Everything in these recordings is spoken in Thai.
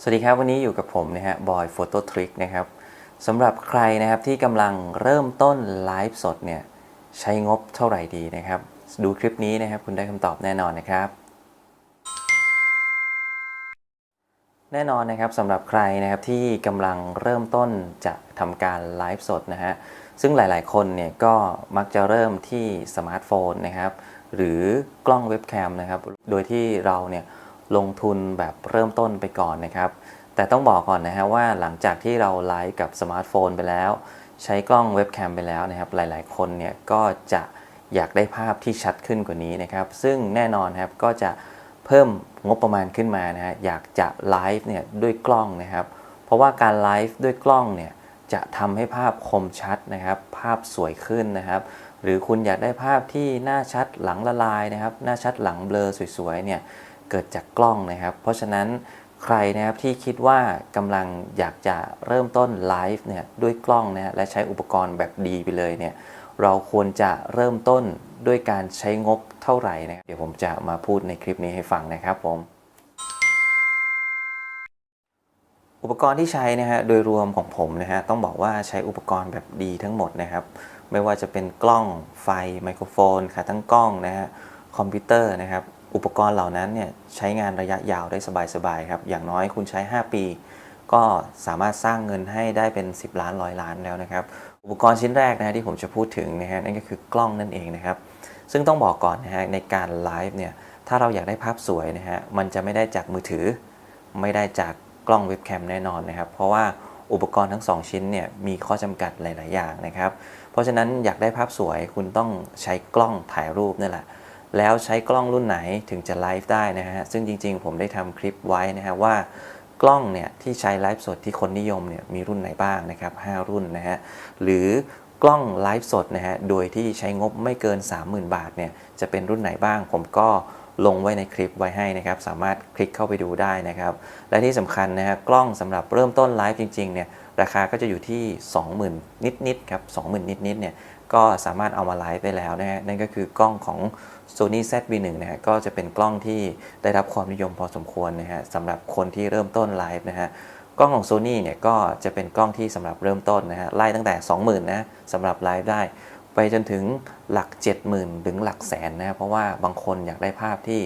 สวัสดีครับวันนี้อยู่กับผมนะฮะบอยโฟโต้ทริกนะครับสำหรับใครนะครับที่กำลังเริ่มต้นไลฟ์สดเนี่ยใช้งบเท่าไหร่ดีนะครับ ดูคลิปนี้นะครับคุณได้คำตอบแน่นอนนะครับ แน่นอนนะครับสำหรับใครนะครับที่กำลังเริ่มต้นจะทำการไลฟ์สดนะฮะซึ่งหลายๆ คนเนี่ยก็มักจะเริ่มที่สมาร์ทโฟนนะครับหรือกล้องเว็บแคมนะครับโดยที่เราเนี่ย ลงทุนแบบเริ่มต้นไปก่อนนะครับ แต่ต้องบอกก่อนนะฮะว่าหลังจากที่เราไลฟ์กับสมาร์ทโฟนไปแล้ว ใช้กล้องเว็บแคมไปแล้วนะครับ หลาย ๆ คนเนี่ยก็จะอยากได้ภาพที่ชัดขึ้นกว่านี้นะครับ ซึ่งแน่นอนครับก็จะเพิ่มงบประมาณขึ้นมานะฮะอยากจะไลฟ์เนี่ยด้วยกล้องนะครับ เพราะว่าการไลฟ์ด้วยกล้องเนี่ยจะทำให้ภาพคมชัดนะครับ ภาพสวยขึ้นนะครับ หรือคุณอยากได้ภาพที่หน้าชัดหลังละลายนะครับ หน้าชัดหลังเบลอสวยๆเนี่ย เกิดจากกล้องนะครับ เพราะฉะนั้นใครนะครับที่คิดว่ากำลังอยากจะเริ่มต้นไลฟ์เนี่ยด้วยกล้องนะและใช้อุปกรณ์แบบดีไปเลยเนี่ยเราควรจะเริ่มต้นด้วยการใช้งบเท่าไหร่นะครับเดี๋ยวผมจะมาพูดในคลิปนี้ให้ฟังนะครับผม อุปกรณ์ที่ใช้นะฮะโดยรวมของผมนะฮะต้องบอกว่าใช้อุปกรณ์แบบดีทั้งหมดนะครับ ไม่ว่าจะเป็นกล้องไฟไมโครโฟนขาตั้งกล้องนะฮะคอมพิวเตอร์นะครับ อุปกรณ์เหล่านั้นเนี่ยใช้งานระยะยาวได้สบายๆครับ อย่างน้อยคุณใช้ 5 ปี ก็สามารถสร้างเงินให้ได้เป็น 10 ล้านร้อยล้านแล้วนะครับ อุปกรณ์ชิ้นแรกนะฮะที่ผมจะพูดถึงนะฮะนั่นก็คือกล้องนั่นเองนะครับ ซึ่งต้องบอกก่อนนะฮะในการไลฟ์เนี่ยถ้าเราอยากได้ภาพสวยนะฮะมันจะไม่ได้จากมือถือ ไม่ได้จากกล้องเว็บแคมแน่นอนนะครับ เพราะว่าอุปกรณ์ทั้ง 2 ชิ้นเนี่ยมีข้อจำกัดหลาย ๆ อย่างนะครับ เพราะฉะนั้นอยากได้ภาพสวยคุณต้องใช้กล้องถ่ายรูปนี่แหละ แล้วใช้กล้องรุ่นไหนถึงจะไลฟ์ได้นะฮะ ซึ่งจริงๆ ผมได้ทำคลิปไว้นะฮะว่ากล้องเนี่ยที่ใช้ไลฟ์สดที่คนนิยมเนี่ยมีรุ่นไหนบ้างนะครับ 5 รุ่นนะฮะ หรือกล้องไลฟ์สดนะฮะ โดยที่ใช้งบไม่เกิน 30,000 บาทเนี่ยจะเป็นรุ่นไหนบ้าง ผมก็ลงไว้ในคลิปไว้ให้นะครับ สามารถคลิกเข้าไปดูได้นะครับ และที่สำคัญนะฮะกล้องสำหรับเริ่มต้นไลฟ์จริงๆเนี่ยราคาก็จะอยู่ที่ 20,000 นิดๆครับ 20,000 นิดๆเนี่ย ก็สามารถเอามาไลฟ์ได้แล้วนะฮะนั่นก็คือกล้องของ Sony ZV1 นะฮะก็จะเป็นกล้องที่ได้รับความนิยมพอสมควรนะฮะสำหรับคนที่เริ่มต้นไลฟ์นะฮะกล้องของ Sony เนี่ยก็จะเป็นกล้องที่สำหรับเริ่มต้นนะฮะไล่ตั้งแต่ 20,000นะสำหรับไลฟ์ได้ ไปจนถึงหลัก 70,000 ถึงหลักแสนนะเพราะว่าบางคนอยากได้ภาพที่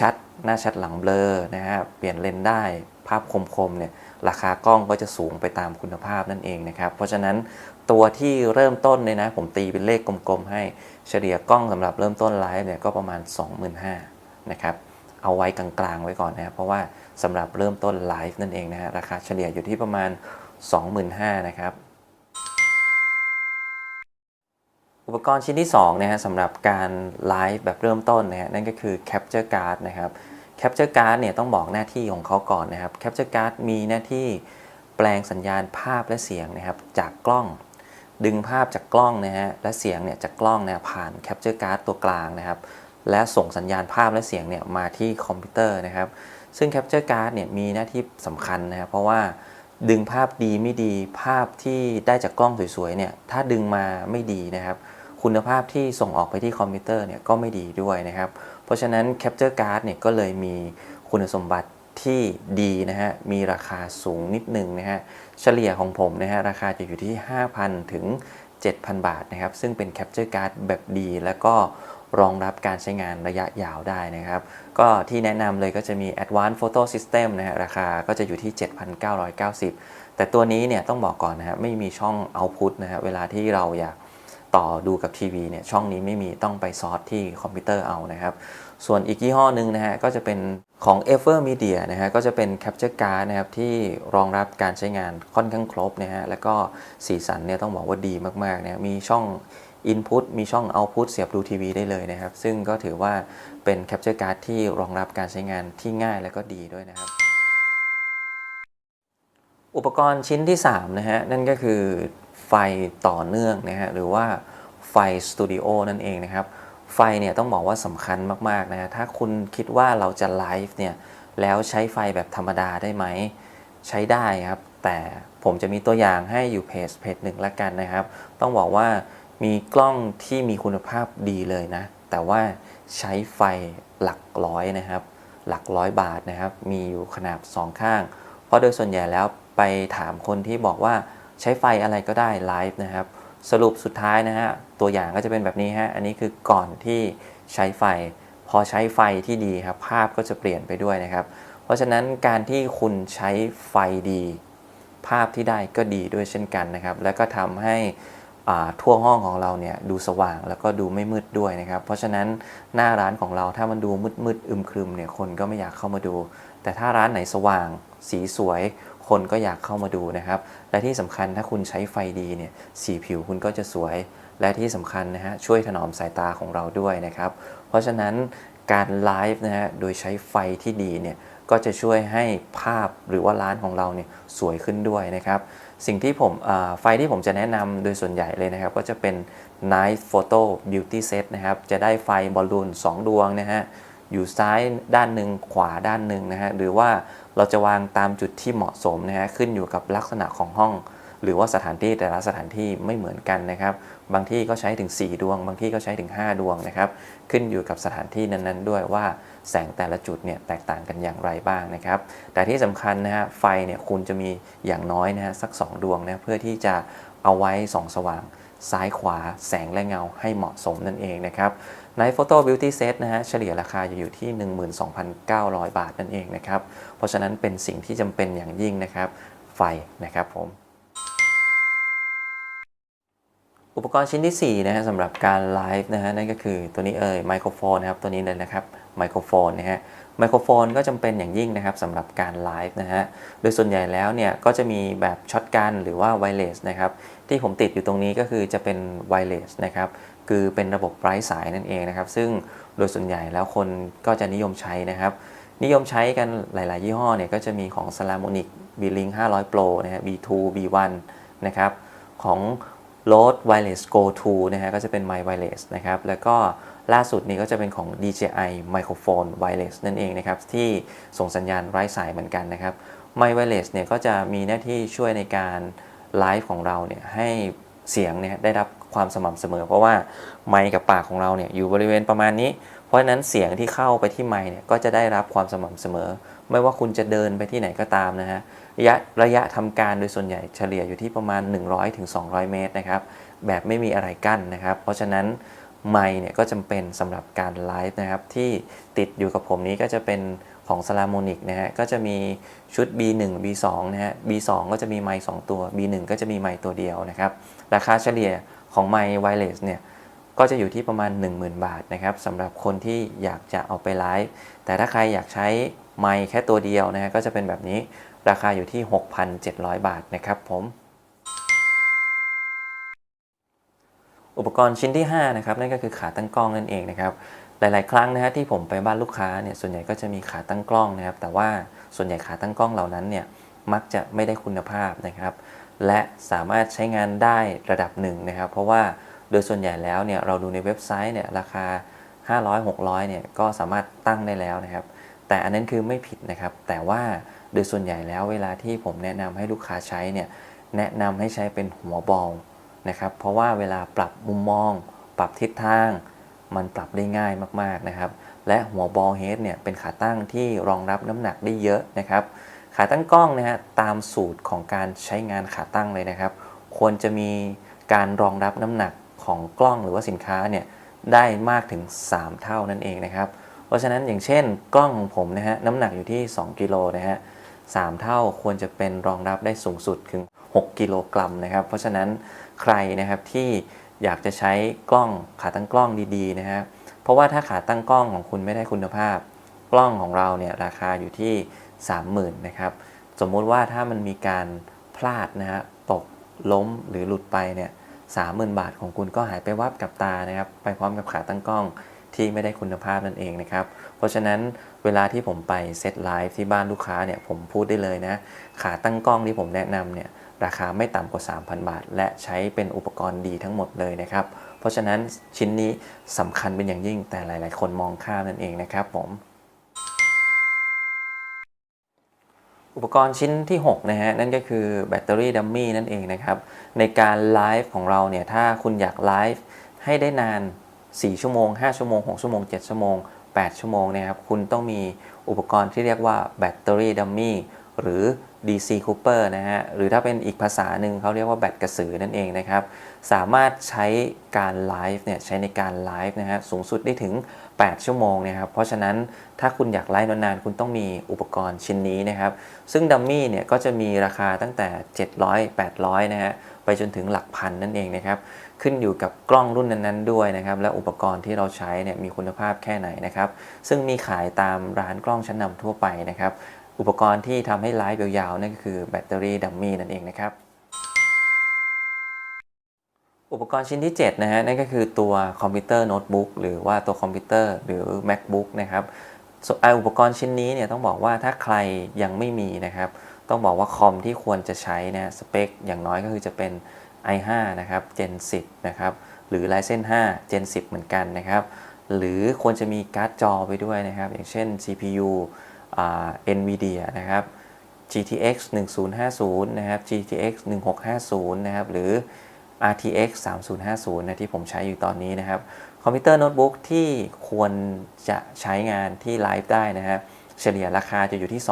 ชัดๆ หน้าชัดหลังเบลอนะฮะเปลี่ยนเลนส์ได้ภาพคมๆเนี่ยราคากล้องก็จะสูงไปตามคุณภาพนั่นเองนะครับ เพราะฉะนั้น ตัวที่เริ่มต้นเนี่ยนะ ผมตีเป็นเลขกลมๆ ให้เฉลี่ยกล้องสำหรับเริ่มต้นไลฟ์เนี่ยก็ประมาณ 25,000นะครับเอาไว้กลางๆไว้ก่อนนะครับเพราะว่าสำหรับเริ่มต้นไลฟ์นั่นเองนะฮะราคาเฉลี่ยอยู่ที่ประมาณ 25,000นะครับอุปกรณ์ชิ้นที่2นะฮะสำหรับการไลฟ์แบบเริ่มต้นนะฮะนั่นก็คือ Capture Card นะครับ Capture Card เนี่ยต้องบอกหน้าที่ของเขาก่อนนะครับ Capture Card มีหน้าที่แปลงสัญญาณภาพและเสียงนะครับ จากกล้อง ดึงภาพจากกล้องนะฮะและเสียงเนี่ยจากกล้องเนี่ยผ่าน Capture Card ตัวกลางนะครับและส่งสัญญาณภาพและเสียงเนี่ยมาที่คอมพิวเตอร์นะครับซึ่ง Capture Card เนี่ยมีหน้าที่สำคัญนะครับเพราะว่าดึงภาพดีไม่ดีภาพที่ได้จากกล้องสวยๆเนี่ยถ้าดึงมาไม่ดีนะครับ คุณภาพที่ส่งออกไปที่คอมพิวเตอร์เนี่ยก็ไม่ดีด้วยนะครับ เพราะฉะนั้น Capture Card เนี่ยก็เลยมีคุณสมบัติ ที่ดีนะฮะ มีราคาสูงนิดนึงนะฮะ เฉลี่ยของผมนะฮะ ราคาจะอยู่ที่ 5,000 ถึง 7,000 บาทนะครับ ซึ่งเป็น Capture Card แบบดี แล้วก็รองรับการใช้งานระยะยาวได้นะครับ ก็ที่แนะนำเลยก็จะมี Advanced Photo System นะฮะ ราคาก็จะอยู่ที่ 7,990 แต่ตัวนี้เนี่ยต้องบอกก่อนนะฮะ ไม่มีช่อง Output นะฮะ เวลาที่เราอยาก ต่อดูกับทีวีเนี่ยช่องนี้ไม่มีต้องไปซอสที่คอมพิวเตอร์เอานะครับ ส่วนอีกยี่ห้อหนึ่งนะฮะก็จะเป็นของ e v e r Media นะฮะก็จะเป็น Capture Card นะครับที่รองรับการใช้งานค่อนข้างครบนะฮะแล้วก็สีสันเนี่ยต้องบอกว่าดีมากๆนะมีช่อง Input มีช่อง Output เสียบดูทีวีได้เลยนะครับ ซึ่งก็ถือว่าเป็น Capture Card ที่รองรับการใช้งานที่ง่ายและก็ดีด้วยนะครับ อุปกรณ์ชิ้นที่3นะฮะนั่นก็คือ ไฟต่อเนื่องนะฮะหรือว่าไฟสตูดิโอนั่นเองนะครับ ไฟเนี่ยต้องบอกว่าสำคัญมากๆนะฮะถ้าคุณคิดว่าเราจะไลฟ์เนี่ยแล้วใช้ไฟแบบธรรมดาได้ไหม ใช้ได้ครับ แต่ผมจะมีตัวอย่างให้อยู่เพจเพจหนึ่งละกันนะครับ ต้องบอกว่ามีกล้องที่มีคุณภาพดีเลยนะ แต่ว่าใช้ไฟหลักร้อยนะครับ หลักร้อยบาทนะครับ มีอยู่ขนาด2ข้าง เพราะโดยส่วนใหญ่แล้วไปถามคนที่บอกว่า ใช้ไฟอะไรก็ได้ไลฟ์นะครับ สรุปสุดท้ายนะฮะตัวอย่างก็จะเป็นแบบนี้ฮะอันนี้คือก่อนที่ใช้ไฟ พอใช้ไฟที่ดีครับภาพก็จะเปลี่ยนไปด้วยนะครับ เพราะฉะนั้นการที่คุณใช้ไฟดี ภาพที่ได้ก็ดีด้วยเช่นกันนะครับ แล้วก็ทำให้ทั่วห้องของเราเนี่ยดูสว่างแล้วก็ดูไม่มืดด้วยนะครับ เพราะฉะนั้นหน้าร้านของเราถ้ามันดูมืดมืดอึมครึมเนี่ยคนก็ไม่อยากเข้ามาดู แต่ถ้าร้านไหนสว่าง สีสวย คนก็อยากเข้ามาดูนะครับ และที่สำคัญถ้าคุณใช้ไฟดีเนี่ยสีผิวคุณก็จะสวย และที่สำคัญนะฮะช่วยถนอมสายตาของเราด้วยนะครับ เพราะฉะนั้นการไลฟ์นะฮะโดยใช้ไฟที่ดีเนี่ยก็จะช่วยให้ภาพหรือว่าร้านของเราเนี่ยสวยขึ้นด้วยนะครับ สิ่งที่ผมไฟที่ผมจะแนะนำโดยส่วนใหญ่เลยนะครับ ก็จะเป็น Night Photo Beauty Set นะครับ จะได้ไฟบอลลูน2 ดวงนะฮะอยู่ซ้ายด้านหนึ่งขวาด้านหนึ่งนะฮะหรือว่า เราจะวางตามจุดที่เหมาะสมนะฮะขึ้นอยู่กับลักษณะของห้อง หรือว่าสถานที่แต่ละสถานที่ไม่เหมือนกันนะครับ บางที่ก็ใช้ถึง 4 ดวง บางที่ก็ใช้ถึง 5 ดวงนะครับ ขึ้นอยู่กับสถานที่นั้นๆ ด้วยว่าแสงแต่ละจุดเนี่ยแตกต่างกันอย่างไรบ้างนะครับ แต่ที่สำคัญนะฮะไฟเนี่ยคุณจะมีอย่างน้อยนะฮะสัก 2 ดวงนะเพื่อที่จะเอาไว้ส่องสว่างซ้ายขวาแสงและเงาให้เหมาะสมนั่นเองนะครับ ใน Photo Beauty Set นะฮะเฉลี่ยราคาจะอยู่ที่ 12,900 บาทนั่นเองนะครับ เพราะฉะนั้นเป็นสิ่งที่จำเป็นอย่างยิ่งนะครับ ไฟนะครับผม อุปกรณ์ชิ้นที่ 4 นะฮะสำหรับการไลฟ์นะฮะนั่นก็คือตัวนี้เอ่ยไมโครโฟนนะครับ ตัวนี้เลยนะครับไมโครโฟนนะฮะไมโครโฟนก็จำเป็นอย่างยิ่งนะครับสำหรับการไลฟ์นะฮะ โดยส่วนใหญ่แล้วเนี่ยก็จะมีแบบช็อตกันหรือว่าไวเลสนะครับที่ผมติดอยู่ตรงนี้ก็คือจะเป็นไวเลสนะครับ คือเป็นระบบไร้สายนั่นเองนะครับ ซึ่งโดยส่วนใหญ่แล้วคนก็จะนิยมใช้นะครับ นิยมใช้กันหลาย ๆ ยี่ห้อเนี่ยก็จะมีของ s a l a m o n i c B-Link 500 Pro นะฮะ B2 B1 นะครับของ Rode Wireless Go 2นะฮะก็จะเป็น My Wireless นะครับแล้วก็ล่าสุดนี้ก็จะเป็นของ DJI Microphone Wireless นั่นเองนะครับที่ส่งสัญญาณไร้สายเหมือนกันนะครับ My Wireless เนี่ยก็จะมีหน้าที่ช่วยในการไลฟ์ของเราเนี่ยให้เสียงเนี่ยได้รับ ความสม่ำเสมอ เพราะว่าไมค์กับปากของเราเนี่ยอยู่บริเวณประมาณนี้ เพราะฉะนั้นเสียงที่เข้าไปที่ไมค์เนี่ยก็จะได้รับความสม่ำเสมอ ไม่ว่าคุณจะเดินไปที่ไหนก็ตามนะฮะระยะระยะทำการโดยส่วนใหญ่เฉลี่ยอยู่ที่ประมาณ 100-200 เมตรนะครับแบบไม่มีอะไรกั้นนะครับ เพราะฉะนั้นไมค์เนี่ยก็จำเป็นสำหรับการไลฟ์นะครับที่ติดอยู่กับผมนี้ก็จะเป็น ของ s a l a m o n i c นะฮะก็จะมีชุด B1 B2 นะฮะ B2 ก็จะมีไมค์2ตัว B1 ก็จะมีไมค์ตัวเดียวนะครับราคาเฉลี่ยของไมค์ไวเลสเนี่ยก็จะอยู่ที่ประมาณ 10,000 บาทนะครับสำหรับคนที่อยากจะเอาไปไลฟ์แต่ถ้าใครอยากใช้ไมค์แค่ตัวเดียวนะฮะก็จะเป็นแบบนี้ราคาอยู่ที่ 6,700 บาทนะครับผมอุปกรณ์ชิ้นที่5นะครับนั่นก็คือขาตั้งกล้องนั่นเองนะครับ หลาย ๆ ครั้งนะฮะที่ผมไปบ้านลูกค้าเนี่ยส่วนใหญ่ก็จะมีขาตั้งกล้องนะครับ แต่ว่าส่วนใหญ่ขาตั้งกล้องเหล่านั้นเนี่ยมักจะไม่ได้คุณภาพนะครับ และสามารถใช้งานได้ระดับหนึ่งนะครับ เพราะว่าโดยส่วนใหญ่แล้วเนี่ยเราดูในเว็บไซต์เนี่ยราคา 500 600เนี่ยก็สามารถตั้งได้แล้วนะครับ แต่อันนั้นคือไม่ผิดนะครับ แต่ว่าโดยส่วนใหญ่แล้วเวลาที่ผมแนะนำให้ลูกค้าใช้เนี่ยแนะนำให้ใช้เป็นหัวบอลนะครับ เพราะว่าเวลาปรับมุมมอง ปรับทิศทาง มันปรับได้ง่ายมากๆนะครับ และหัวบอลเฮดเนี่ยเป็นขาตั้งที่รองรับน้ำหนักได้เยอะนะครับ ขาตั้งกล้องนะฮะตามสูตรของการใช้งานขาตั้งเลยนะครับ ควรจะมีการรองรับน้ำหนักของกล้องหรือว่าสินค้าเนี่ยได้มากถึง 3 เท่านั่นเองนะครับ เพราะฉะนั้นอย่างเช่น กล้องของผมนะฮะน้ำหนักอยู่ที่ 2กิโลนะฮะสามเท่าควรจะเป็นรองรับได้สูงสุดถึง 6 กิโลกรัมนะครับ เพราะฉะนั้นใครนะครับที่ อยากจะใช้กล้องขาตั้งกล้องดีๆนะครับเพราะว่าถ้าขาตั้งกล้องของคุณไม่ได้คุณภาพ กล้องของเราเนี่ยราคาอยู่ที่ 30,000นะครับสมมุติว่าถ้ามันมีการพลาดนะฮะตกล้มหรือหลุดไปเนี่ยสามหมื่นบาทของคุณก็หายไปวับกับตานะครับ ไปพร้อมกับขาตั้งกล้อง ที่ไม่ได้คุณภาพนั่นเองนะครับ เพราะฉะนั้นเวลาที่ผมไปเซตไลฟ์ที่บ้านลูกค้าเนี่ยผมพูดได้เลยนะ ขาตั้งกล้องที่ผมแนะนำเนี่ยราคาไม่ต่ำกว่า 3,000 บาท และใช้เป็นอุปกรณ์ดีทั้งหมดเลยนะครับ เพราะฉะนั้นชิ้นนี้สำคัญเป็นอย่างยิ่งแต่หลาย ๆ คนมองข้ามนั่นเองนะครับผมอุปกรณ์ชิ้นที่ 6 นะฮะ นั่นก็คือแบตเตอรี่ดัมมี่นั่นเองนะครับ ในการไลฟ์ของเราเนี่ย ถ้าคุณอยากไลฟ์ให้ได้นาน 4 ชั่วโมง 5 ชั่วโมง 6 ชั่วโมง 7 ชั่วโมง 8 ชั่วโมงนะครับคุณต้องมีอุปกรณ์ที่เรียกว่าแบตเตอรี่ดัมมี่หรือ DC Cooper นะฮะ หรือถ้าเป็นอีกภาษาหนึ่งเขาเรียกว่าแบตกระสือนั่นเองนะครับ สามารถใช้การไลฟ์เนี่ยใช้ในการไลฟ์นะฮะ สูงสุดได้ถึง 8 ชั่วโมงนะครับเพราะฉะนั้นถ้าคุณอยากไลฟ์นานๆคุณต้องมีอุปกรณ์ชิ้นนี้นะครับ ซึ่งดัมมี่เนี่ยก็จะมีราคาตั้งแต่ 700 800 นะฮะไปจนถึงหลักพันนั่นเองนะครับ ขึ้นอยู่กับกล้องรุ่นนั้นๆด้วยนะครับ และอุปกรณ์ที่เราใช้เนี่ยมีคุณภาพแค่ไหนนะครับ ซึ่งมีขายตามร้านกล้องชั้นนำทั่วไปนะครับ อุปกรณ์ที่ทำให้ไลฟ์ยาวๆนั่นก็คือแบตเตอรี่ดัมมี่นั่นเองนะครับ อุปกรณ์ชิ้นที่ 7 นะฮะ นั่นก็คือตัวคอมพิวเตอร์โน้ตบุ๊กหรือว่าตัวคอมพิวเตอร์หรือ macbook นะครับไออุปกรณ์ชิ้นนี้เนี่ยต้องบอกว่าถ้าใครยังไม่มีนะครับ ต้องบอกว่าคอมที่ควรจะใช้นะสเปคอย่างน้อยก็คือจะเป็น i5 นะครับ Gen 10 นะครับ หรือ Ryzen 5 Gen 10 เหมือนกันนะครับ หรือควรจะมีการ์ดจอไปด้วยนะครับ อย่างเช่น CPU อ่า NVIDIA นะครับ GTX 1050 นะครับ GTX 1650 นะครับ หรือ RTX 3050นะที่ผมใช้อยู่ตอนนี้นะครับ คอมพิวเตอร์โน้ตบุ๊กที่ควรจะใช้งานที่ไลฟ์ได้นะครับเฉลี่ยราคาจะอยู่ที่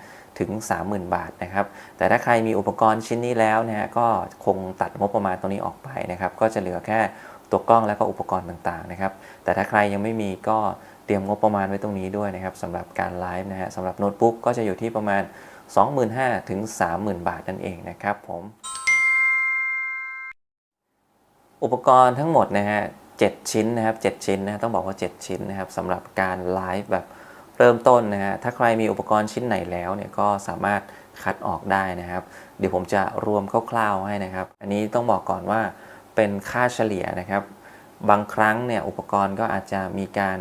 25,000 ถึง 30,000 บาทนะครับ แต่ถ้าใครมีอุปกรณ์ชิ้นนี้แล้วนะฮะก็คงตัดงบประมาณตรงนี้ออกไปนะครับ ก็จะเหลือแค่ตัวกล้องแล้วก็อุปกรณ์ต่างๆนะครับ แต่ถ้าใครยังไม่มีก็เตรียมงบประมาณไว้ตรงนี้ด้วยนะครับสำหรับการไลฟ์นะฮะสำหรับโน้ตบุ๊กก็จะอยู่ที่ประมาณ 25,000 ถึง 30,000 บาทนั่นเองนะครับผม อุปกรณ์ทั้งหมดนะฮะ7ชิ้นนะครับ7ชิ้นนะต้องบอกว่า 7 ชิ้นนะครับสำหรับการไลฟ์แบบเริ่มต้นนะฮะถ้าใครมีอุปกรณ์ชิ้นไหนแล้วเนี่ยก็สามารถคัดออกได้นะครับ เดี๋ยวผมจะรวมคร่าวๆให้นะครับ อันนี้ต้องบอกก่อนว่าเป็นค่าเฉลี่ยนะครับ บางครั้งเนี่ยอุปกรณ์ก็อาจจะมีการ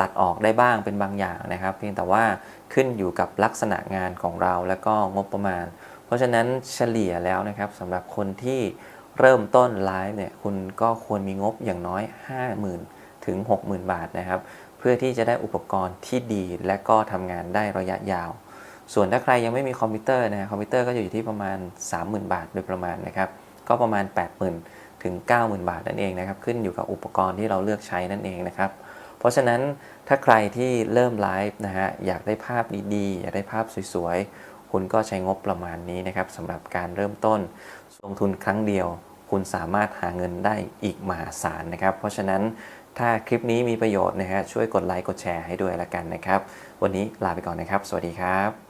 ตัดออกได้บ้างเป็นบางอย่างนะครับ เพียงแต่ว่าขึ้นอยู่กับลักษณะงานของเราและก็งบประมาณ เพราะฉะนั้นเฉลี่ยแล้วนะครับสำหรับคนที่ เริ่มต้นไลฟ์เนี่ยคุณก็ควรมีงบอย่างน้อย 50,000 ถึง 60,000 บาทนะครับ เพื่อที่จะได้อุปกรณ์ที่ดีและก็ทำงานได้ระยะยาว ส่วนถ้าใครยังไม่มีคอมพิวเตอร์นะฮะคอมพิวเตอร์ก็อยู่ที่ประมาณ 30,000 บาทโดยประมาณนะครับ ก็ประมาณ 80,000 ถึง 90,000 บาทนั่นเองนะครับ ขึ้นอยู่กับอุปกรณ์ที่เราเลือกใช้นั่นเองนะครับ เพราะฉะนั้นถ้าใครที่เริ่มไลฟ์นะฮะอยากได้ภาพดีๆ อยากได้ภาพสวยๆ คุณก็ใช้งบประมาณนี้นะครับสำหรับการเริ่มต้นลงทุนครั้งเดียว คุณสามารถหาเงินได้อีกมหาศาลนะครับ เพราะฉะนั้นถ้าคลิปนี้มีประโยชน์นะฮะช่วยกดไลค์กดแชร์ให้ด้วยละกันนะครับ วันนี้ลาไปก่อนนะครับ สวัสดีครับ